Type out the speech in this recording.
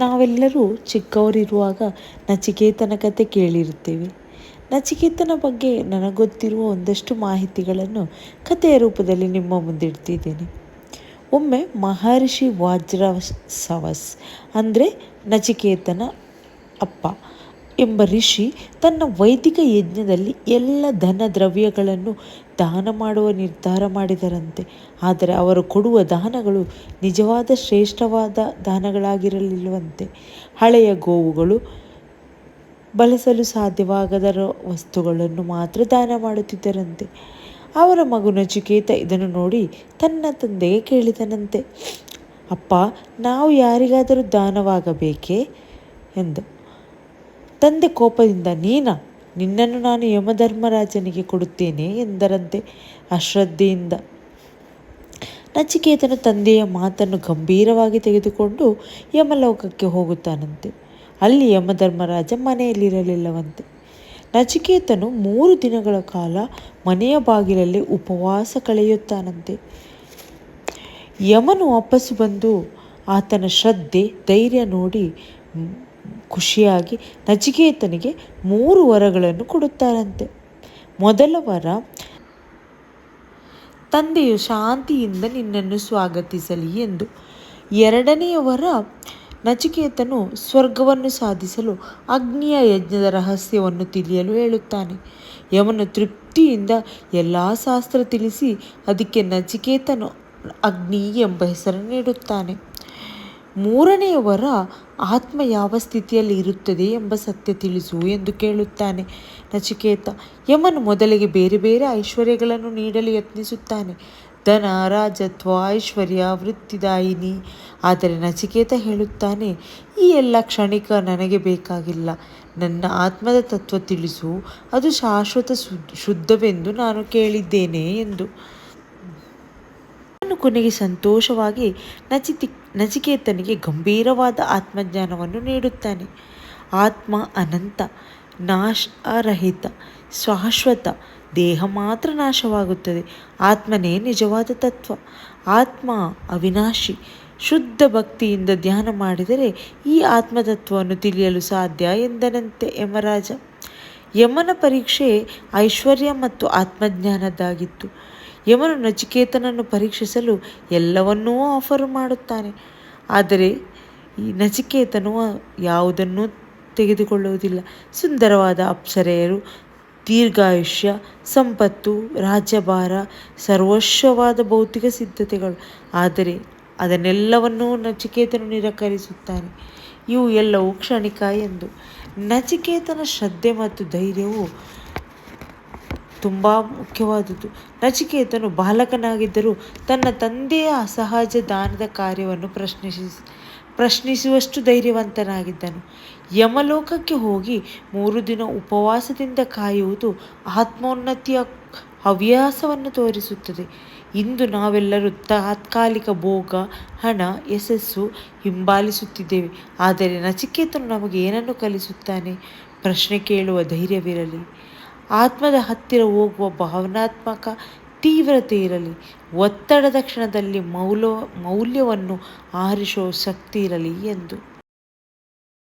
ನಾವೆಲ್ಲರೂ ಚಿಕ್ಕವರಿರುವಾಗ ನಚಿಕೇತನ ಕತೆ ಕೇಳಿರುತ್ತೇವೆ. ನಚಿಕೇತನ ಬಗ್ಗೆ ನನಗೊತ್ತಿರುವ ಒಂದಷ್ಟು ಮಾಹಿತಿಗಳನ್ನು ಕಥೆಯ ರೂಪದಲ್ಲಿ ನಿಮ್ಮ ಮುಂದಿಡ್ತಿದ್ದೇನೆ. ಒಮ್ಮೆ ಮಹರ್ಷಿ ಸವಸ್ ಅಂದರೆ ನಚಿಕೇತನ ಅಪ್ಪ. ಎಂಬ ಋಷಿ ತನ್ನ ವೈದಿಕ ಯಜ್ಞದಲ್ಲಿ ಎಲ್ಲ ಧನ ದ್ರವ್ಯಗಳನ್ನು ದಾನ ಮಾಡುವ ನಿರ್ಧಾರ ಮಾಡಿದರಂತೆ. ಆದರೆ ಅವರು ಕೊಡುವ ದಾನಗಳು ನಿಜವಾದ ಶ್ರೇಷ್ಠವಾದ ದಾನಗಳಾಗಿರಲಿಲ್ಲವಂತೆ. ಹಳೆಯ ಗೋವುಗಳು ಬಳಸಲು ಸಾಧ್ಯವಾಗದ ವಸ್ತುಗಳನ್ನು ಮಾತ್ರ ದಾನ ಮಾಡುತ್ತಿದ್ದರಂತೆ. ಅವರ ಮಗು ನಚಿಕೇತ ಇದನ್ನು ನೋಡಿ ತನ್ನ ತಂದೆಗೆ ಕೇಳಿದನಂತೆ. ಅಪ್ಪ, ನಾವು ಯಾರಿಗಾದರೂ ದಾನವಾಗಬೇಕೇ? ಎಂದು. ತಂದೆ ಕೋಪದಿಂದ, ನೀನ, ನಿನ್ನನ್ನು ನಾನು ಯಮಧರ್ಮರಾಜನಿಗೆ ಕೊಡುತ್ತೇನೆ ಎಂದರಂತೆ ಅಶ್ರದ್ಧೆಯಿಂದ ನಚಿಕೇತನು ತಂದೆಯ ಮಾತನ್ನು ಗಂಭೀರವಾಗಿ ತೆಗೆದುಕೊಂಡು ಯಮಲೋಕಕ್ಕೆ ಹೋಗುತ್ತಾನಂತೆ. ಅಲ್ಲಿ ಯಮಧರ್ಮರಾಜ ಮನೆಯಲ್ಲಿರಲಿಲ್ಲವಂತೆ. ನಚಿಕೇತನು ಮೂರು ದಿನಗಳ ಕಾಲ ಮನೆಯ ಬಾಗಿಲಲ್ಲಿ ಉಪವಾಸ ಕಳೆಯುತ್ತಾನಂತೆ. ಯಮನು ವಾಪಸ್ಸು ಬಂದು ಆತನ ಶ್ರದ್ಧೆ, ಧೈರ್ಯ ನೋಡಿ ಖುಷಿಯಾಗಿ ನಚಿಕೇತನಿಗೆ ಮೂರು ವರಗಳನ್ನು ಕೊಡುತ್ತಾರಂತೆ. ಮೊದಲ ವರ, ತಂದೆಯು ಶಾಂತಿಯಿಂದ ನಿನ್ನನ್ನು ಸ್ವಾಗತಿಸಲಿ ಎಂದು. ಎರಡನೆಯ ವರ, ನಚಿಕೇತನು ಸ್ವರ್ಗವನ್ನು ಸಾಧಿಸಲು ಅಗ್ನಿಯ ಯಜ್ಞದ ರಹಸ್ಯವನ್ನು ತಿಳಿಯಲು ಹೇಳುತ್ತಾನೆ. ಯಮನು ತೃಪ್ತಿಯಿಂದ ಎಲ್ಲ ಶಾಸ್ತ್ರ ತಿಳಿಸಿ, ಅದಕ್ಕೆ ನಚಿಕೇತನು ಅಗ್ನಿ ಎಂಬ ಹೆಸರನ್ನು ನೀಡುತ್ತಾನೆ. ಮೂರನೆಯ ವರ ಆತ್ಮ ಯಾವ ಸ್ಥಿತಿಯಲ್ಲಿ ಇರುತ್ತದೆ ಎಂಬ ಸತ್ಯ ತಿಳಿಸು ಎಂದು ಕೇಳುತ್ತಾನೆ. ನಚಿಕೇತ, ಯಮನು ಮೊದಲಿಗೆ ಬೇರೆ ಬೇರೆ ಐಶ್ವರ್ಯಗಳನ್ನು ನೀಡಲು ಯತ್ನಿಸುತ್ತಾನೆ. ಧನ, ರಾಜತ್ವ, ಐಶ್ವರ್ಯ, ವೃತ್ತಿದಾಯಿನಿ. ಆದರೆ ನಚಿಕೇತ ಹೇಳುತ್ತಾನೆ, ಈ ಎಲ್ಲ ಕ್ಷಣಿಕ ನನಗೆ ಬೇಕಾಗಿಲ್ಲ. ನನ್ನ ಆತ್ಮದ ತತ್ವ ತಿಳಿಸು, ಅದು ಶಾಶ್ವತ ಶುದ್ಧವೆಂದು ನಾನು ಕೇಳಿದ್ದೇನೆ ಎಂದು. ಕೊನೆಗೆ ಸಂತೋಷವಾಗಿ ನಚಿತಿ, ನಚಿಕೇತನಿಗೆ ಗಂಭೀರವಾದ ಆತ್ಮಜ್ಞಾನವನ್ನು ನೀಡುತ್ತಾನೆ. ಆತ್ಮ ಅನಂತ ನಾಶರಹಿತ ಶಾಶ್ವತ, ದೇಹ ಮಾತ್ರ ನಾಶವಾಗುತ್ತದೆ. ಆತ್ಮನೇ ನಿಜವಾದ ತತ್ವ. ಆತ್ಮ ಅವಿನಾಶಿ, ಶುದ್ಧ ಭಕ್ತಿಯಿಂದ ಧ್ಯಾನ ಮಾಡಿದರೆ ಈ ಆತ್ಮತತ್ವವನ್ನು ತಿಳಿಯಲು ಸಾಧ್ಯ ಎಂದನಂತೆ ಯಮರಾಜ. ಯಮನ ಪರೀಕ್ಷೆ ಐಶ್ವರ್ಯ ಮತ್ತು ಆತ್ಮಜ್ಞಾನದ್ದಾಗಿತ್ತು. ಯಮನು ನಚಿಕೇತನನ್ನು ಪರೀಕ್ಷಿಸಲು ಎಲ್ಲವನ್ನೂ ಆಫರ್ ಮಾಡುತ್ತಾನೆ. ಆದರೆ ಈ ನಚಿಕೇತನು ಯಾವುದನ್ನೂ ತೆಗೆದುಕೊಳ್ಳುವುದಿಲ್ಲ. ಸುಂದರವಾದ ಅಪ್ಸರೆಯರು, ದೀರ್ಘಾಯುಷ್ಯ, ಸಂಪತ್ತು, ರಾಜ್ಯಭಾರ, ಸರ್ವಸ್ವವಾದ ಭೌತಿಕ ಸಿದ್ಧತೆಗಳು. ಆದರೆ ಅದನ್ನೆಲ್ಲವನ್ನೂ ನಚಿಕೇತನು ನಿರಾಕರಿಸುತ್ತಾನೆ. ಇವು ಎಲ್ಲವೂ ಕ್ಷಣಿಕ ಎಂದು. ನಚಿಕೇತನ ಶ್ರದ್ಧೆ ಮತ್ತು ಧೈರ್ಯವು ತುಂಬ ಮುಖ್ಯವಾದುದು ನಚಿಕೇತನು ಬಾಲಕನಾಗಿದ್ದರೂ ತನ್ನ ತಂದೆಯ ಅಸಹಜ ದಾನದ ಕಾರ್ಯವನ್ನು ಪ್ರಶ್ನಿಸಿ, ಪ್ರಶ್ನಿಸುವಷ್ಟು ಧೈರ್ಯವಂತನಾಗಿದ್ದನು. ಯಮಲೋಕಕ್ಕೆ ಹೋಗಿ ಮೂರು ದಿನ ಉಪವಾಸದಿಂದ ಕಾಯುವುದು ಆತ್ಮೋನ್ನತಿಯ ಹವ್ಯಾಸವನ್ನು ತೋರಿಸುತ್ತದೆ. ಇಂದು ನಾವೆಲ್ಲರೂ ತಾತ್ಕಾಲಿಕ ಭೋಗ, ಹಣ, ಯಶಸ್ಸು ಹಿಂಬಾಲಿಸುತ್ತಿದ್ದೇವೆ. ಆದರೆ ನಚಿಕೇತನು ನಮಗೆ ಏನನ್ನು ಕಲಿಸುತ್ತಾನೆ? ಪ್ರಶ್ನೆ ಕೇಳುವ ಧೈರ್ಯವಿರಲಿ. ಆತ್ಮದ ಹತ್ತಿರ ಹೋಗುವ ಭಾವನಾತ್ಮಕ ತೀವ್ರತೆ ಇರಲಿ ಒತ್ತಡದ ಕ್ಷಣದಲ್ಲಿ ಮೌಲ ಮೌಲ್ಯವನ್ನು ಆರಿಸುವ ಶಕ್ತಿ ಇರಲಿ ಎಂದು.